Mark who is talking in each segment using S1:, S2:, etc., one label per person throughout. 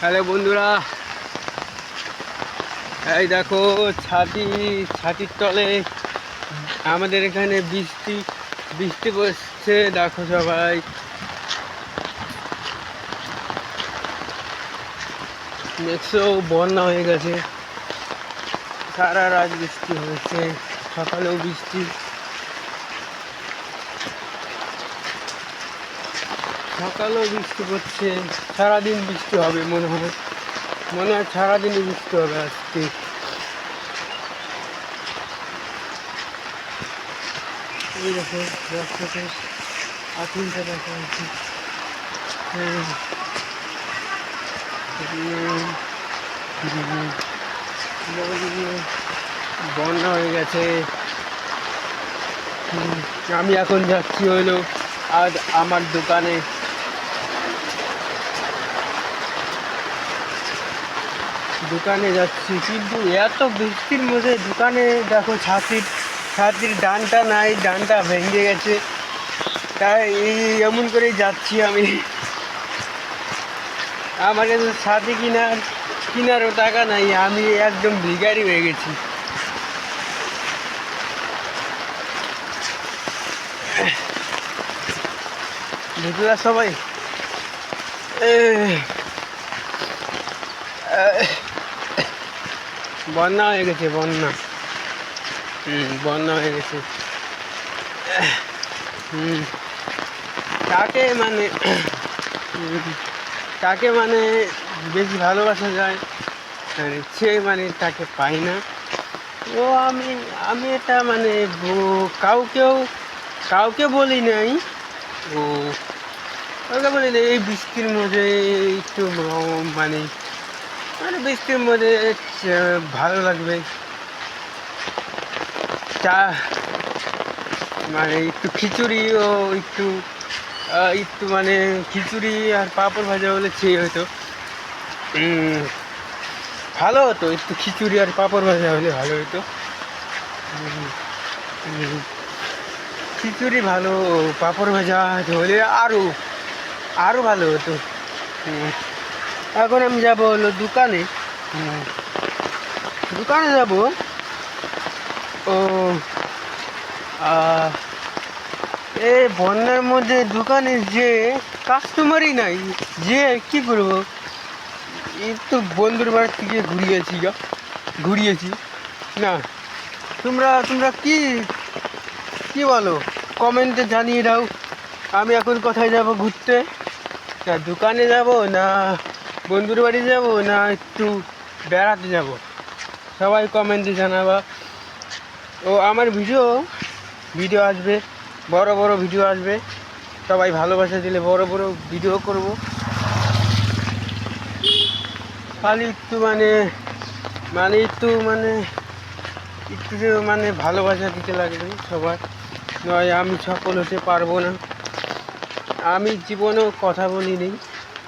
S1: Hello বন্ধুরা। এই দেখো, ছাতি, ছাতির তলে আমাদের এখানে বৃষ্টি বৃষ্টি পড়ছে, দেখো সবাই। দেখছ বন্যা হয়ে গেছে। সারা রাত বৃষ্টি হয়েছে, সকালেও বৃষ্টি। সকালেও বৃষ্টি পড়ছে, সারাদিন বৃষ্টি হবে মনে হয়। মনে হয় সারাদিনই বৃষ্টি হবে আজকে। এই দেখো রাস্তাতে আথিনটা দেখা। বন্যা হয়ে গেছে। আমি এখন যাচ্ছি হলো আজ আমার দোকানে। দোকানে যাচ্ছি, কিন্তু এত বৃষ্টির মধ্যে দোকানে দেখো ছাতির ছাতির ডানটা নাই, ডানটা ভেঙে গেছে। তাই এই এমন করেই যাচ্ছি আমি। আমার কাছে ছাতি কিনার, কিনারও টাকা নাই, আমি একদম ভিখারি হয়ে গেছি। বুঝলা সবাই? বন্যা হয়ে গেছে বন্যা। হুম বন্যা হয়ে গেছে। হুম তাকে মানে হুম, তাকে মানে বেশি ভালোবাসা যায়? মানে সে মানে তাকে পায় না। ও আমি আমি এটা মানে কাউকেও কাউকে বলি নাই। ও কাউকে বলি না এই বৃষ্টির মধ্যে একটু মানে মানে বৃষ্টির মধ্যে ভালো লাগবে। চা মানে একটু খিচুড়ি ও একটু একটু মানে খিচুড়ি আর পাঁপড় ভাজা হলে চেয়ে হতো। ভালো হতো, একটু খিচুড়ি আর পাঁপড় ভাজা হলে ভালো হতো। খিচুড়ি ভালো, পাঁপড় ভাজা হলে আরও আরও ভালো হতো। এখন আমি যাব হলো দোকানে। দোকানে যাব। ও এই বন্যার মধ্যে দোকানে যে কাস্টমারই নাই, যে কি করব? তো বন্ধুর বাড়ি থেকে ঘুরিয়েছি গা ঘুরিয়েছি না, তোমরা তোমরা কি কি বলো? কমেন্টে জানিয়ে দাও। আমি এখন কোথায় যাব ঘুরতে? না, দোকানে যাব না? বন্ধুর বাড়ি যাব না একটু বেড়াতে যাব? সবাই কমেন্টে জানাবা। ও, আমার ভিডিও ভিডিও আসবে, বড় বড় ভিডিও আসবে। সবাই ভালোবাসা দিলে বড় বড় ভিডিও করব। খালি একটু মানে মানে একটু মানে একটু মানে ভালোবাসা দিতে লাগবে সবার। নয়, আমি সফল হতে পারব না। আমি জীবনেও কথা বলিনি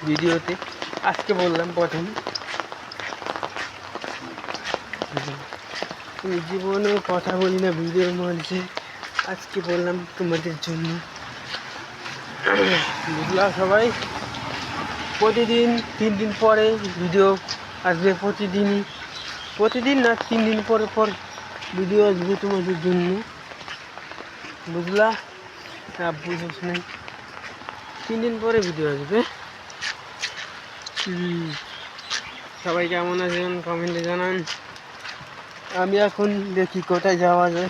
S1: ভিডিওতে। আজকে বললাম প্রথম। আমি জীবনেও কথা বলি না ভিডিওর মধ্যে আজকে বললাম তোমাদের জন্য। বুঝলা সবাই? প্রতিদিন তিন দিন পরে ভিডিও আসবে, প্রতিদিনই। প্রতিদিন না, তিন দিন পরে পর ভিডিও আসবে তোমাদের জন্য। বুঝলা? না, বুঝোস নাই। তিন দিন পরে ভিডিও আসবে। সবাই কেমন আছেন? কমেন্টে জানান। আমি এখন দেখি কোথায় যাওয়া যায়।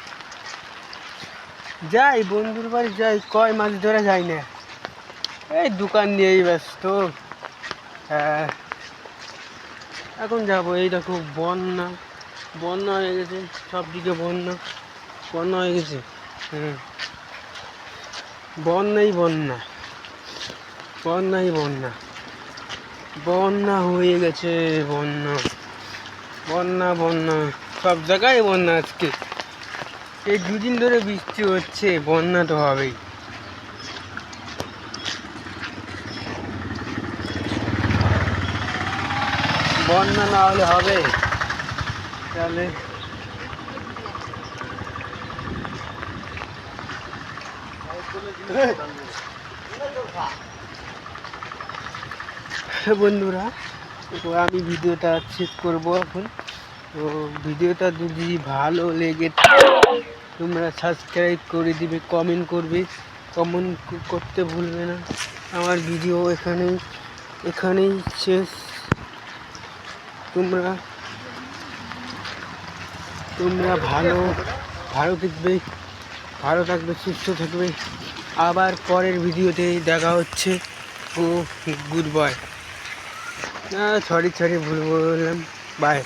S1: যাই, বন্ধুর বাড়ি যাই, কয় মাছ ধরে যাই না। এই দোকান নিয়েই ব্যস্ত। হ্যাঁ। এখন যাব, এই দেখো, বন্যা। বন্যা হয়ে গেছে সব দিকে বন্যা। বন্যা হয়ে গেছে। হুম। বন্যাই বন্যা। বন্যাই বন্যা। বন্যা হয়ে গেছে, বন্যা। বন্যা বন্যা। সব জায়গায় বন্যা আজকে। এই দুদিন ধরে বৃষ্টি হচ্ছে, বন্যা তো হবেই। বন্যা না হলে হবে। তাহলে বন্ধুরা, তো আমি ভিডিওটা শেষ করব এখন। তো ভিডিওটা যদি ভালো লেগে তোমরা সাবস্ক্রাইব করে দিবে কমেন্ট করবে। কমেন্ট করতে ভুলবে না। আমার ভিডিও এখানেই এখানেই শেষ। তোমরা তোমরা ভালো ভালো থাকবে ভালো থাকবে, সুস্থ থাকবে। আবার পরের ভিডিওতে দেখা হচ্ছে। ও, গুড বাই। সরি সরি ভুল বললাম বাই